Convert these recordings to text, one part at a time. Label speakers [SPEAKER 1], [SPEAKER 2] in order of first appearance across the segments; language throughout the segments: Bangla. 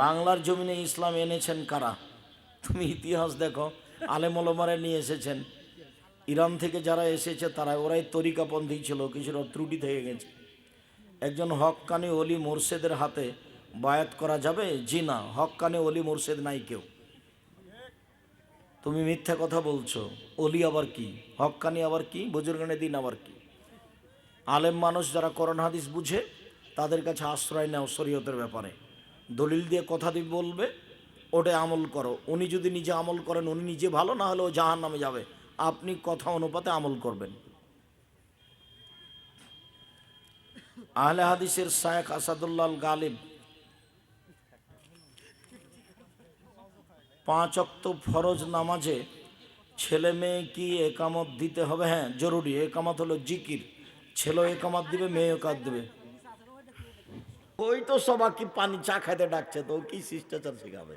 [SPEAKER 1] বাংলার জমিনে ইসলাম এনেছেন কারা? তুমি ইতিহাস দেখো আলেমলমারে নিয়ে এসেছেন। ইরান থেকে যারা এসেছে, তারা, ওরাই তরিকাপন্থী ছিল, কিছুটা ত্রুটি থেকে গেছে। একজন হক্কানি অলি মোর্শেদের হাতে বায়াত করা যাবে? জি না হক্কানি অলি মোর্শেদ নাই কেউ। তুমি মিথ্যা কথা বলছো অলি আবার কি? হক্কানি আবার কি? বুজুর্গানে দিন আবার কি? আলেম মানুষ যারা করোনা হাদিস বুঝে, তাদের কাছে আশ্রয় নেও শরীয়তের ব্যাপারে। দলিল দিয়ে কথা দিয়ে বলবে, ওটা আমল করো। উনি যদি নিজে আমল করেন, উনি নিজে ভালো, না হলে ও জাহান নামে যাবে। আপনি কথা অনুপাতে আমল করবেন। আহলে হাদিসের শায়েখ আসাদুল্লাহ গালিব পাঁচ অক্ত ফরজ নামাজে ছেলে মেয়ে কি একামত দিতে হবে? হ্যাঁ জরুরি। একামত হলো জিকির। ছেলে একামত দিবে মেয়ে একাত দেবে। ওই তো সবাইকে পানি চা খাইতে ডাকছে তো, কি শিষ্টাচার শেখাবে?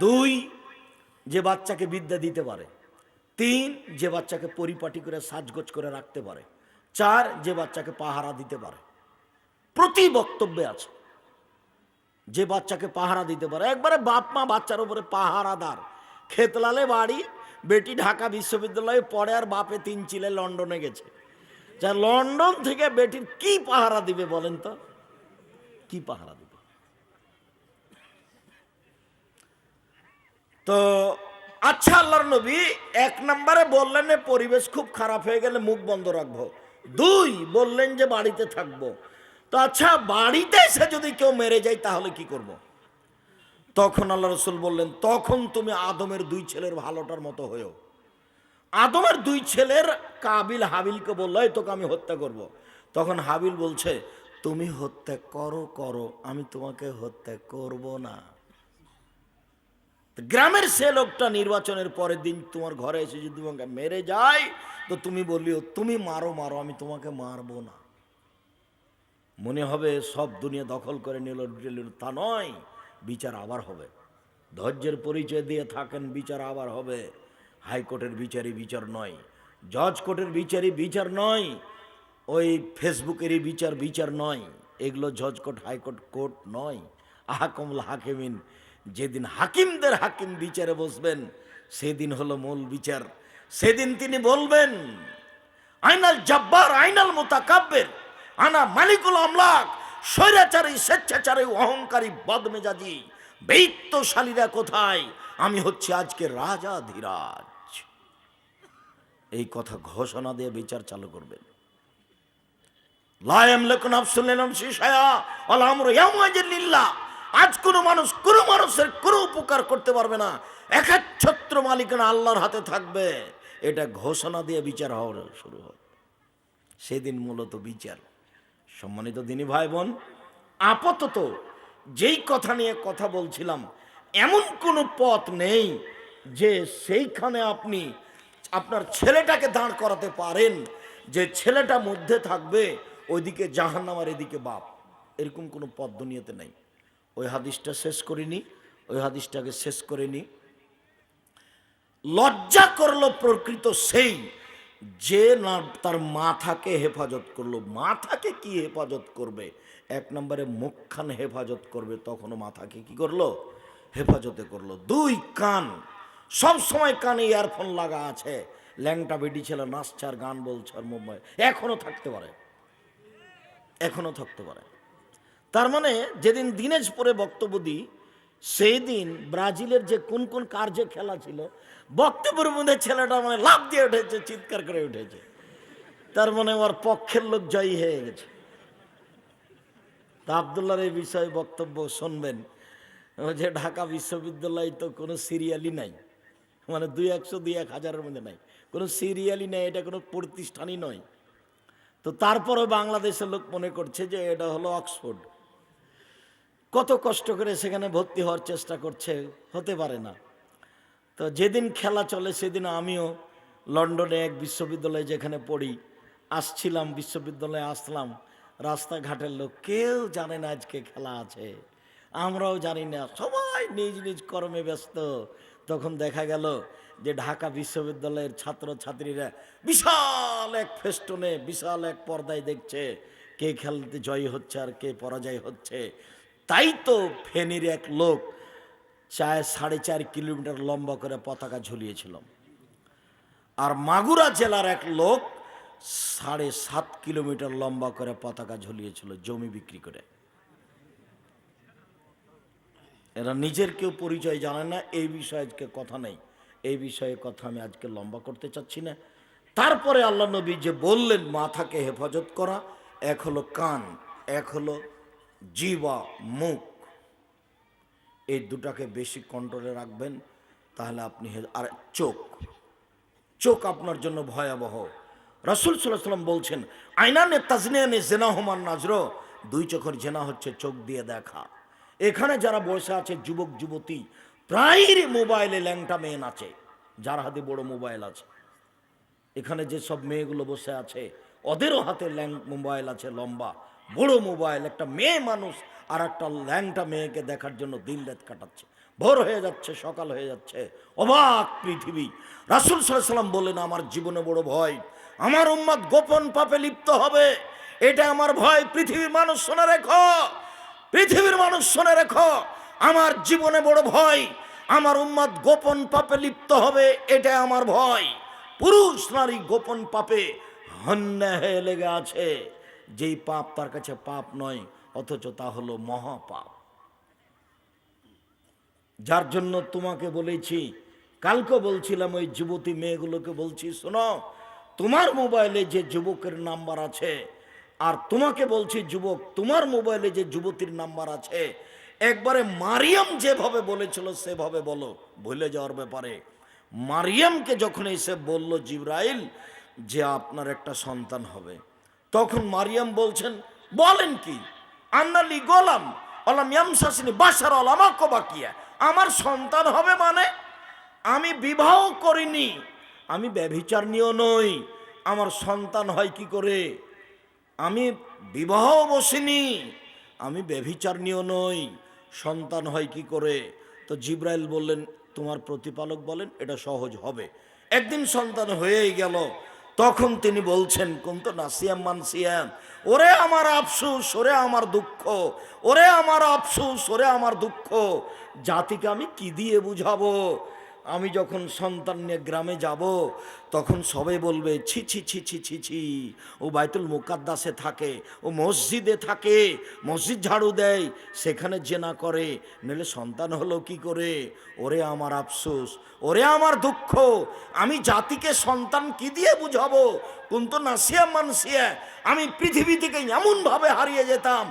[SPEAKER 1] দুই, যে বাচ্চাকে বিদ্যা দিতে পারে। তিন, যে বাচ্চাকে পরিপাটি করে সাজগোজ করে রাখতে পারে। চার, যে বাচ্চাকে পাহারা দিতে পারে। প্রতি বক্তব্যে আছে। যে বাচ্চাকে পাহারা দিতে পারে, একবারে বাপ মা বাচ্চার উপরে পাহারাদার। খেতলালে বাড়ি, বেটি ঢাকা বিশ্ববিদ্যালয়ে পড়ে আর বাপে তিন চিলে লন্ডনে গেছে। যা লন্ডন থেকে বেটির কি পাহারা দিবে বলেন তো? কি পাহারা দিবে তো আচ্ছা আল্লাহর নবী এক নম্বরে বললেন পরিবেশ খুব খারাপ হয়ে গেলে মুখ বন্ধ রাখব দুই, বললেন যে, বাড়িতে থাকব তো আচ্ছা বাড়িতে এসে যদি কেউ মেরে যায়, তাহলে কি করব। তখন আল্লাহ রসুল বললেন, তখন তুমি আদমের দুই ছেলের ভালোটার মতো হয়েও আদমের দুই ছেলের কাবিল হাবিলকে বলল তোকে আমি হত্যা করব। তখন হাবিল বলছে তুমি হত্যা করো করো। আমি তোমাকে হত্যা করব না। গ্রামের সে লোকটা নির্বাচনের পরের দিন তোমার ঘরে এসে যদি তোমাকে মেরে যায়, তো তুমি বলিও তুমি মারো মারো, আমি তোমাকে মারবো না। মনে হবে সব দুনিয়া দখল করে নিল তা নয়, বিচার আবার হবে। ধৈর্যের পরিচয় দিয়ে থাকেন, বিচার আবার হবে। হাইকোর্টের বিচারই বিচার নয়। জজ কোর্টের বিচারই বিচার নয়। ওই ফেসবুকেরই বিচার বিচার নয়। এগুলো জজ কোর্ট হাইকোর্ট, কোর্ট নয়। আহাকমল হাকিমিন যেদিন হাকিমদের হাকিম বিচারে বসবেন, সেদিন হলো মূল বিচার। সেদিন তিনি বলবেন, আইনাল জব্বার, আইনাল মোতাকাব্যের আনা মালিকুল আমলাক, স্বৈরাচারী, স্বেচ্ছাচারী, অহংকারী, বদমেজাজি বৈত্যশালীরা কোথায়? আমি হচ্ছে আজকে রাজা ধীরাজ। এই কথা ঘোষণা দিয়ে বিচার চালু করবেন। আজ কোনো মানুষ, কোনো মানুষের কোনো উপকার করতে পারবে না। একাচ্ছত্র মালিকানা আল্লাহর হাতে থাকবে। এটা ঘোষণা দিয়ে বিচার হওয়ার শুরু হবে সেদিন মূলত বিচার। সম্মানিত দিনী ভাই বোন আপাতত যেই কথা নিয়ে কথা বলছিলাম, এমন কোনো পথ নেই যে সেইখানে আপনি আপনার ছেলেটাকে দাঁড় করাতে পারেন, যে ছেলেটা মধ্যে থাকবে ওইদিকে জাহান্নাম আর এদিকে বাপ। এরকম কোনো পথ দুনিয়াতে নেই। ওই হাদিসটা শেষ করিনি, ওই হাদিসটাকে শেষ করিনি। লজ্জা করল প্রকৃত সেই যে না, তার মাথাকে হেফাজত করল। মাথাকে কি হেফাজত করবে? এক নম্বরে মুখখান হেফাজত করবে, তখনও মাথাকে কি করল? হেফাজতে করল। দুই কান, সব সময় কানে ইয়ারফোন লাগা আছে। ল্যাংটা বেটি ছেলে নাচছে আর গান বলছে আর মুম্বাই। এখনও থাকতে পারে। এখনও থাকতে পারে। তার মানে যেদিন দিনাজপুরে বক্তব্য দিই, সেই দিন ব্রাজিলের যে কোন কোন কার্যে খেলা ছিল, বক্তব্যের মধ্যে ছেলেটা মানে লাভ দিয়ে উঠেছে, চিৎকার করে উঠেছে। তার মানে ওর পক্ষের লোক জয়ী হয়ে গেছে। তা আবদুল্লার এই বিষয়ে বক্তব্য শুনবেন। যে ঢাকা বিশ্ববিদ্যালয় তো কোনো সিরিয়ালই নাই। মানে দুই একশো দুই এক হাজারের মধ্যে নাই। কোনো সিরিয়ালই নাই, এটা কোনো প্রতিষ্ঠানই নয়। তো তারপরও বাংলাদেশের লোক মনে করছে যে এটা হলো অক্সফোর্ড। কত কষ্ট করে সেখানে ভর্তি হওয়ার চেষ্টা করছে, হতে পারে না। তো যেদিন খেলা চলে সেদিন আমিও লন্ডনে এক বিশ্ববিদ্যালয়ে যেখানে পড়ি, আসছিলাম, বিশ্ববিদ্যালয়ে আসলাম। রাস্তাঘাটের লোক, কেউ জানে না আজকে খেলা আছে। আমরাও জানি না, সবাই নিজ নিজ কর্মে ব্যস্ত। তখন দেখা গেল যে ঢাকা বিশ্ববিদ্যালয়ের ছাত্র ছাত্রীরা বিশাল এক ফেস্টনে, বিশাল এক পর্দায় দেখছে কে খেলতে জয় হচ্ছে আর কে পরাজয় হচ্ছে। তাই তো ফেনীর এক লোক চায় সাড়ে চার কিলোমিটার লম্বা করে পতাকা ঝুলিয়েছিল। আর মাগুরা জেলার এক লোক সাড়ে সাত কিলোমিটার লম্বা করে পতাকা ঝুলিয়েছিল জমি বিক্রি করে। এরা নিজের কেউ পরিচয় জানে না, এই বিষয়ে আজকে কথা নেই। এই বিষয়ে কথা আমি আজকে লম্বা করতে চাচ্ছি না। তারপরে আল্লাহ নবী যে বললেন, মাথাকে হেফাজত করা, এক হলো কান, এক হলো জিবা, মুখ। এই দুটাকে বেশি কন্ট্রোলে রাখবেন, তাহলে আপনি আর চোখ। চোখ আপনার জন্য ভয়াবহ। রসুল সাল্লাম বলছেন, আইনানে তাজনিয়ানে জেনা হোমান নাজর, দুই চোখের জেনা হচ্ছে চোখ দিয়ে দেখা। এখানে যারা বসে আছে, যুবক, যুবতী, প্রায়ই মোবাইলে ল্যাংটা মেয়ে নাচে যার হাতে বড় মোবাইল আছে। এখানে যে সব মেয়েগুলো বসে আছে, ওদেরও হাতে ল্যাং মোবাইল আছে, লম্বা। বড় মোবাইল, একটা মেয়ে মানুষ আর একটা ল্যাংটা মেয়েকে দেখার জন্য দিন রাত কাটাচ্ছে। ভোর হয়ে যাচ্ছে, সকাল হয়ে যাচ্ছে। অবাক পৃথিবী। রাসুল সাল্লাম বললেন, আমার জীবনে বড় ভয়। আমার উম্মাদ গোপন পাপে লিপ্ত হবে। এটা আমার ভয়। পৃথিবীর মানুষ শোনে রেখো। পৃথিবীর মানুষ শোনে রেখো, আমার জীবনে বড় ভয়, আমার উম্মাদ গোপন পাপে লিপ্ত হবে এটা আমার ভয়। পুরুষ, নারী গোপন পাপে হন্যা হয়ে লেগে আছে। যেই পাপ তার কাছে পাপ নয়, অথচ তা হলো মহাপাপ। যার জন্য তোমাকে বলেছি, কালকে বলছিলাম ওই যুবতী মেয়েগুলোকে বলছি, শোনো, তোমার মোবাইলে যে যুবকের নাম্বার আছে আর তোমাকে বলছি, যুবক, তোমার মোবাইলে যে যুবতীর নাম্বার আছে, একবারে মারিয়াম যেভাবে বলেছিল, সেভাবে বলো, ভুলে যাওয়ার ব্যাপারে। মারিয়ামকে যখন এসে বলল জিব্রাইল যে আপনার একটা সন্তান হবে, তখন মারিয়াম বলছেন, বলেন কি আন্নালি গোলাম, অলাম ইয়ামসাসিনী বাসার অলামা কবাকিয়া আমার সন্তান হবে মানে আমি বিবাহ করিনি, আমি ব্যভিচার নিয়েও নই, আমার সন্তান হয় কি করে? আমি বিবাহ বসিনি, আমি ব্যভিচার নিয়েও নই, সন্তান হয় কি করে? তো জিব্রাইল বললেন, তোমার প্রতিপালক বলেন, এটা সহজ হবে। একদিন সন্তান হয়েই গেল, তখন তিনি বলছেন, কোন তো নাসিয়াম মানসিয়াম? ওরে আমার আফসুস, ওরে আমার দুঃখ, ওরে আমার আফসুস, ওরে আমার দুঃখ, জাতিকে আমি কি দিয়ে বুঝাবো? আমি যখন সন্তান নিয়ে গ্রামে যাব, তখন সবাই বলবে, ছি ছি ছি ছি ছি ছি। ও বাইতুল মুকাদ্দাসে থাকে, ও মসজিদে থাকে, মসজিদ ঝাড়ু দেয়, সেখানে জেনা করে। নইলে সন্তান হলো কি করে? ওরে আমার আফসোস, ওরে আমার দুঃখ, আমি জাতিকে সন্তান কি দিয়ে বুঝাবো? কিন্তু নাসিয়া মানসিয়া, আমি পৃথিবী থেকে এমনভাবে হারিয়ে যেতাম,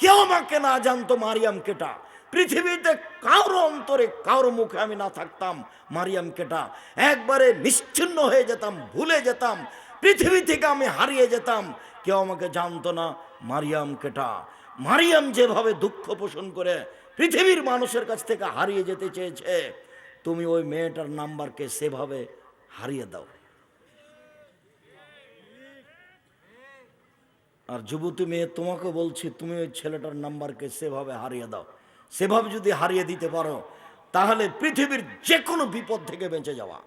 [SPEAKER 1] কেউ আমাকে না জানতো মারিয়াম কেটা। পৃথিবীতে কারও অন্তরে, কারও মুখে আমি না থাকতাম। মারিয়াম কেটা একবারে নিশ্চিন্ন হয়ে যেতাম, ভুলে যেতাম। পৃথিবী থেকে আমি হারিয়ে যেতাম। কেউ আমাকে জানতো না মারিয়াম কেটা মারিয়াম যেভাবে দুঃখ পোষণ করে পৃথিবীর মানুষের কাছ থেকে হারিয়ে যেতে চেয়েছে, তুমি ওই মেয়েটার নাম্বারকে সেভাবে হারিয়ে দাও। আর যুবতী মেয়ে, তোমাকে বলছি, তুমি ওই ছেলেটার নাম্বারকে সেভাবে হারিয়ে দাও। সেভাবে যদি হারিয়ে দিতে পারো, তাহলে পৃথিবীর যে কোনো বিপদ থেকে বেঁচে যাওয়া।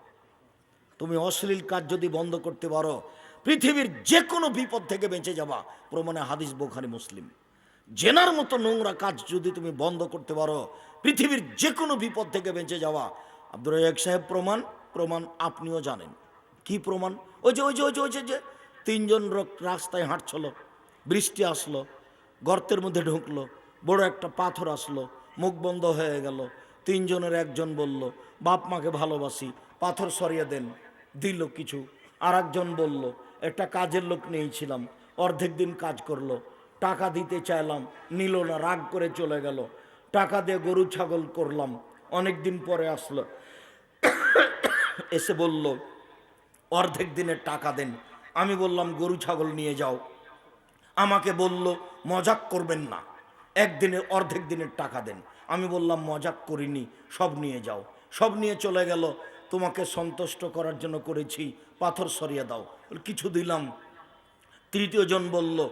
[SPEAKER 1] তুমি অশ্লীল কাজ যদি বন্ধ করতে পারো, পৃথিবীর যে কোনো বিপদ থেকে বেঁচে যাওয়া। প্রমাণে হাদিস বোখারি মুসলিম। জেনার মতো নোংরা কাজ যদি তুমি বন্ধ করতে পারো, পৃথিবীর যে কোনো বিপদ থেকে বেঁচে যাওয়া। আব্দুর রাজাক সাহেব, প্রমাণ প্রমাণ আপনিও জানেন। কি প্রমাণ? ওই যে ওই যে ওই যে ওই যে যে, তিনজন রাস্তায় হাঁটছিল, বৃষ্টি আসলো, গর্তের মধ্যে ঢুকলো বড় একটা পাথর আসলো, মুখ বন্ধ হয়ে গেল। তিনজনের একজন বলল, বাপ মাকে ভালোবাসি, পাথর সরিয়ে দেন। দিল কিছু। আর একজন বলল, একটা কাজের লোক নিয়েছিলাম, অর্ধেক দিন কাজ করল। টাকা দিতে চাইলাম, নিল না, রাগ করে চলে গেল। টাকা দিয়ে গরু ছাগল করলাম, অনেক দিন পরে আসলো। এসে বলল, অর্ধেক দিনের টাকা দেন। আমি বললাম, গরু ছাগল নিয়ে যাও। আমাকে বলল, মজাক করবেন না। একদিনের, অর্ধেক দিনের টাকা দেন। আমি বললাম, মজাক করিনি, সব নিয়ে যাও। সব নিয়ে চলে গেল। তোমাকে সন্তুষ্ট করার জন্য করেছি, পাথর সরিয়ে দাও। কিছু দিলাম। তৃতীয় জন বলল,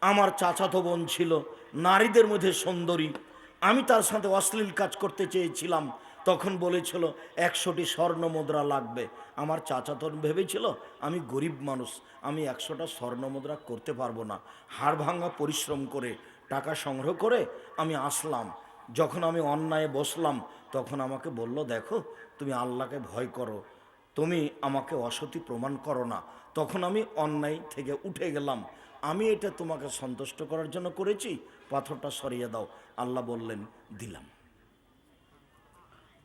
[SPEAKER 1] আমার চাচাতো বোন ছিল, নারীদের মধ্যে সুন্দরী। আমি তার সাথে অশ্লীল কাজ করতে চেয়েছিলাম। তখন বলেছিল, একশোটি স্বর্ণ মুদ্রা লাগবে। আমার চাচাতো ভেবেছিল, আমি গরিব মানুষ, আমি একশোটা স্বর্ণ মুদ্রা করতে পারব না। হাড় ভাঙা পরিশ্রম করে টাকা সংগ্রহ করে আমি আসলাম। যখন আমি অন্যায় বসলাম, তখন আমাকে বলল, দেখো, তুমি আল্লাহকে ভয় করো। তুমি আমাকে অসতি প্রমাণ করো না। তখন আমি অন্যায় থেকে উঠে গেলাম। আমি এটা তোমাকে সন্তুষ্ট করার জন্য করেছি। পাথরটা সরিয়ে দাও। আল্লাহ বললেন, দিলাম।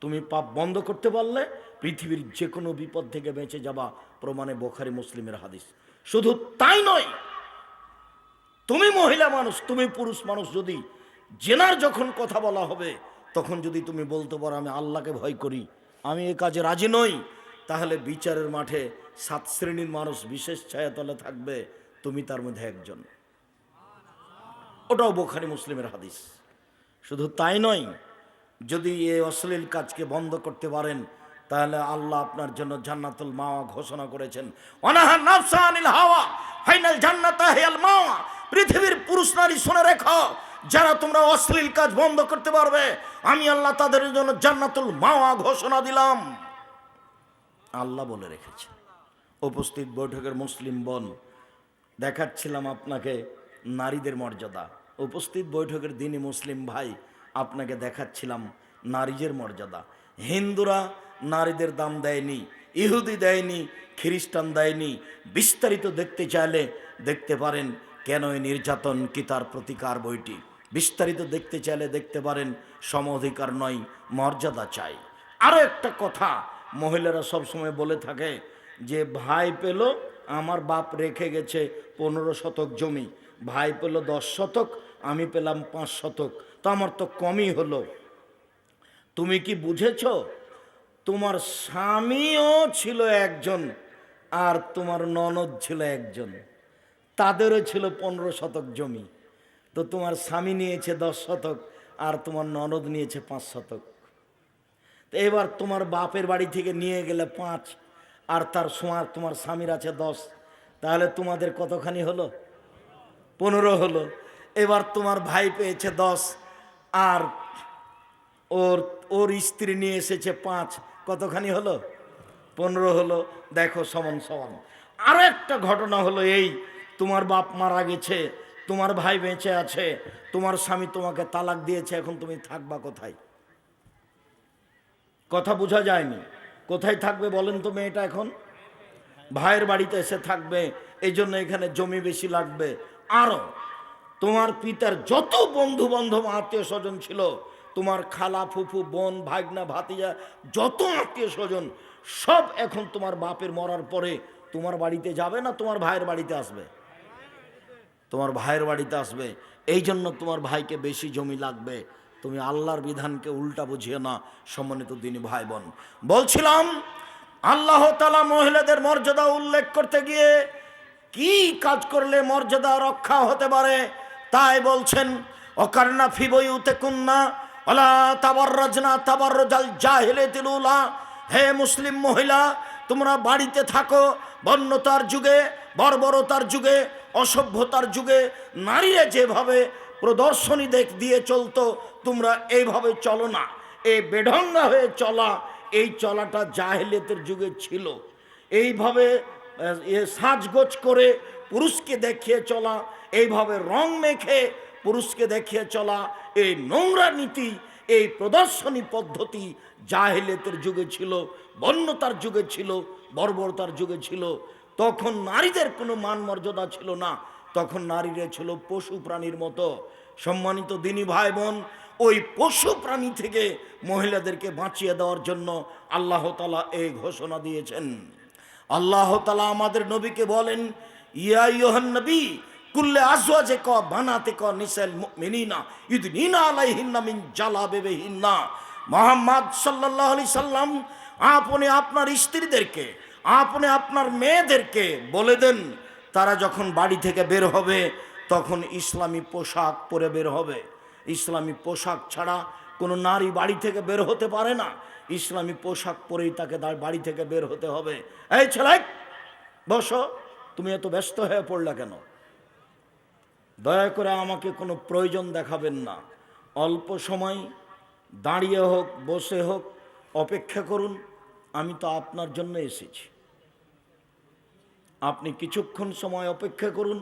[SPEAKER 1] তুমি পাপ বন্ধ করতে পারলে পৃথিবীর যে কোনো বিপদ থেকে বেঁচে যাবা, প্রমাণে বোখারি মুসলিমের হাদিস। শুধু তাই নয় তুমি মহিলা মানুষ, তুমি পুরুষ মানুষ যদি জেনার যখন কথা বলা হবে, তখন যদি তুমি বলতে পারো, আমি আল্লাহকে ভয় করি, আমি এ কাজে রাজি নই, তাহলে বিচারের মাঠে সাত শ্রেণির মানুষ বিশেষ ছায়াতলে থাকবে, তুমি তার মধ্যে একজন। ওটাও বোখারি মুসলিমের হাদিস। শুধু তাই নয়, যদি এই অশ্লীল কাজকে বন্ধ করতে পারেন তাহলে আল্লাহ আপনার জন্য জান্নাতুল মাওয়া ঘোষণা করেছেন। অনাহা নাফসা আনিল হাওয়া, ফাইনাল জান্নাতা হিয়াল মাওয়া। পৃথিবীর পুরুষ নারী শুনে রেখো, যারা তোমরা অশ্লীল কাজ বন্ধ করতে পারবে, আমি আল্লাহ তাদের জন্য জান্নাতুল মাওয়া ঘোষণা দিলাম। আল্লাহ বলে রেখেছে। উপস্থিত বৈঠকের মুসলিম বন, দেখাচ্ছিলাম আপনাকে নারীদের মর্যাদা। উপস্থিত বৈঠকের দিনই মুসলিম ভাই, আপনাকে দেখাচ্ছিলাম নারীদের মর্যাদা। হিন্দুরা নারীদের দাম দেয়নি, ইহুদি দেয়নি, খ্রিস্টান দেয়নি। বিস্তারিত দেখতে চাইলে দেখতে পারেন কেন এই নির্যাতন কি তার প্রতিকার বইটি। বিস্তারিত দেখতে চাইলে দেখতে পারেন সম অধিকার নয়, মর্যাদা চাই। আরও একটা কথা, মহিলারা সবসময় বলে থাকে যে, ভাই পেল, আমার বাপ রেখে গেছে পনেরো শতক জমি। ভাই পেল দশ শতক, আমি পেলাম পাঁচ শতক। তো আমার তো কমই হলো। তুমি কি বুঝেছ তোমার স্বামীও ছিল একজন আর তোমার ননদ ছিল একজন। তাদেরও ছিল পনেরো শতক জমি। তো তোমার স্বামী নিয়েছে দশ শতক আর তোমার ননদ নিয়েছে পাঁচ শতক। তো এবার তোমার বাপের বাড়ি থেকে নিয়ে গেলে পাঁচ আর তার সোয়ার তোমার স্বামীর আছে দশ। তাহলে তোমাদের কতখানি হলো? পনেরো হলো। এবার তোমার ভাই পেয়েছে দশ আর ওর ওর স্ত্রী নিয়ে এসেছে পাঁচ। কতখানি হলো? পনেরো হলো। দেখো সমান সমান। আরও একটা ঘটনা হলো এই, তোমার বাপ মারা গেছে, তোমার ভাই বেঁচে আছে, তোমার স্বামী তোমাকে তালাক দিয়েছে, এখন তুমি থাকবা কোথায়? কথা বোঝা যায়নি। কোথায় থাকবে বলেন তো মেয়েটা এখন? ভাইয়ের বাড়িতে এসে থাকবে, এই জন্য এখানে জমি বেশি লাগবে। আরও তোমার পিতার যত বন্ধু বান্ধব আত্মীয় স্বজন ছিল তোমার খালা, ফুফু, বোন, ভাগনা, ভাতিজা, যত আত্মীয় স্বজন, সব এখন তোমার বাপের মরার পরে তোমার বাড়িতে যাবে না তোমার ভাইয়ের বাড়িতে আসবে? তোমার ভাইয়ের বাড়িতে আসবে। এই জন্য তোমার ভাইকে বেশি জমি লাগবে। তুমি আল্লাহর বিধানকে উল্টা বুঝিয়ে না, সম্মানিত দিনী ভাই বোন বলছিলাম, আল্লাহ তালা মহিলাদের মর্যাদা উল্লেখ করতে গিয়ে কি কাজ করলে মর্যাদা রক্ষা হতে পারে, তাই বলছেন, অকারনা ফিবইউতে কুন্না অলা তাবার রাজনা তাবার রাজাল জাহেলে তিলুলা। হে মুসলিম মহিলা, তোমরা বাড়িতে থাকো, বন্যতার যুগে, বর্বরতার যুগে, অসভ্যতার যুগে, নারীরা যেভাবে প্রদর্শনী দেখ দিয়ে চলতো, তোমরা এইভাবে চলো না। এই বেঢঙ্গা হয়ে চলা, এই চলাটা জাহেলিয়তের যুগে ছিল। এইভাবে, এ সাজগোজ করে পুরুষকে দেখিয়ে চলা, এইভাবে রং মেখে পুরুষকে দেখিয়ে চলা এই নোংরা নীতি, এই প্রদর্শনী পদ্ধতি জাহেলিয়তের যুগে ছিল, বন্যতার যুগে ছিল, বর্বরতার যুগে ছিল। তখন নারীদের কোনো মান মর্যাদা ছিল না। তখন নারীরা ছিল পশু প্রাণীর মতো। সম্মানিত দিনী ভাই বোন ওই পশু প্রাণী থেকে মহিলাদেরকে বাঁচিয়ে দেওয়ার জন্য আল্লাহ তালা এই ঘোষণা দিয়েছেন। আল্লাহ তালা আমাদের নবীকে বলেন, ইয়া ইয়োহান নবী কুল্লে আজওয়াজে ক, বানাতে ক, নিসাইল মুমিনিনা, ইদনিনা আলাইহিন্না মিন জালাবিবিহিন্না। মোহাম্মদ সাল্লাল্লাহু আলাইহি সাল্লাম, আপনি আপনার স্ত্রীদেরকে, আপনি আপনার মেয়েদেরকে বলে দেন, তারা যখন বাড়ি থেকে বের হবে, তখন ইসলামী পোশাক পরে বের হবে। ইসলামী পোশাক ছাড়া কোনো নারী বাড়ি থেকে বের হতে পারে না। ইসলামী পোশাক পরেই তাকে তার বাড়ি থেকে বের হতে হবে। এই ছেলে, বসো, তুমি এত ব্যস্ত হয়ে পড়লা কেন? দয়া করে আমাকে কোনো প্রয়োজন দেখাবেন না। অল্প সময় দাঁড়িয়ে হোক, বসে হোক, অপেক্ষা করুন, আমি তো আপনার জন্য এসেছি। আপনি কিছুক্ষণ সময় অপেক্ষা করুন,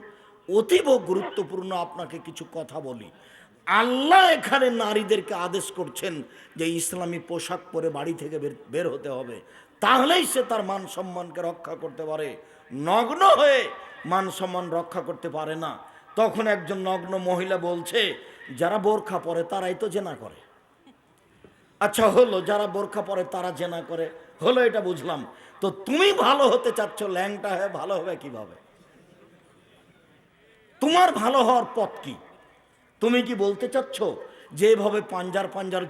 [SPEAKER 1] অতীব গুরুত্বপূর্ণ আপনাকে কিছু কথা বলি। আল্লাহ এখানে নারীদেরকে আদেশ করছেন যে ইসলামী পোশাক পরে বাড়ি থেকে বের হতে হবে। তাহলেই সে তার মান সম্মানকে রক্ষা করতে পারে। নগ্ন হয়ে মান সম্মান রক্ষা করতে পারে না। তখন একজন নগ্ন মহিলা বলছে, যারা বোরখা পরে তারাই তো জেনা করে। আচ্ছা হলো, যারা বোরখা পরে তারা জেনা করে। হলো, এটা বুঝলাম। তো তুমি ভালো হতে চাচ্ছ, ল্যাংটা হয়ে ভালো হবে কীভাবে? তোমার ভালো হওয়ার পথ কি? তুমি কি বলতে চাচ্ছ যেভাবে পাঞ্জার পাঞ্জার